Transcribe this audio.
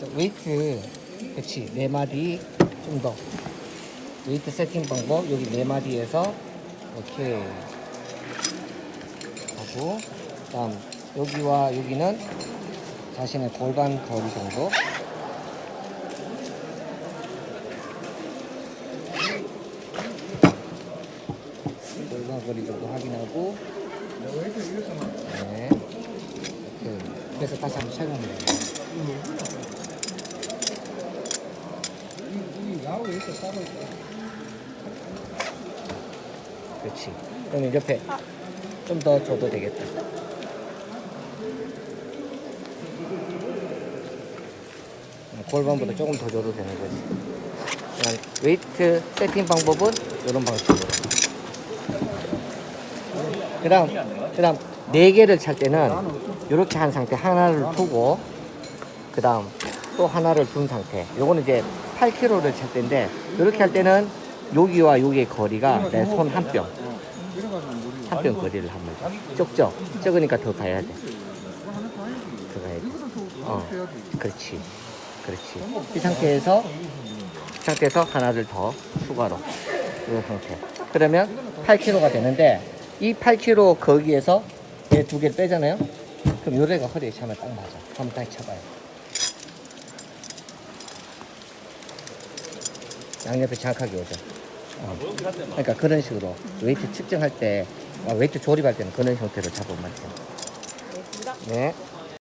자, 웨이트 그렇지 네 마디 좀 더. 웨이트 세팅 방법 여기 네 마디에서 오케이. 하고 다음 여기와 여기는 자신의 골반 거리 정도. 골반 거리 정도 확인하고. 네. 오케이. 그래서 다시 한번 촬영해요 그렇지. 그러면 옆에 좀 더 줘도 되겠다. 어, 골반보다 조금 더 줘도 되는 거지. 웨이트 세팅 방법은 이런 방식으로. 그다음 그다음 네 개를 찰 때는 이렇게 한 상태 하나를 두고 그다음 또 하나를 둔 상태. 요거는 이제 8kg를 찰 때인데 이렇게 할 때는 여기와 여기의 거리가 내 손 한 뼘, 한 뼘 거리를 합니다. 적죠? 적으니까 더 가야 돼. 더 가야 돼. 어, 그렇지, 그렇지. 이 상태에서 이 상태에서 하나를 더 추가로 이 상태. 그러면 8kg가 되는데 이 8kg 거기에서 얘 두 개를 빼잖아요. 그럼 요래가 허리에 차면 딱 맞아. 한번 다시 차봐요. 양옆에 정확하게 오죠. 어. 그러니까 그런 식으로 웨이트 측정할 때, 아, 웨이트 조립할 때는 그런 형태로 잡으면 돼요. 네.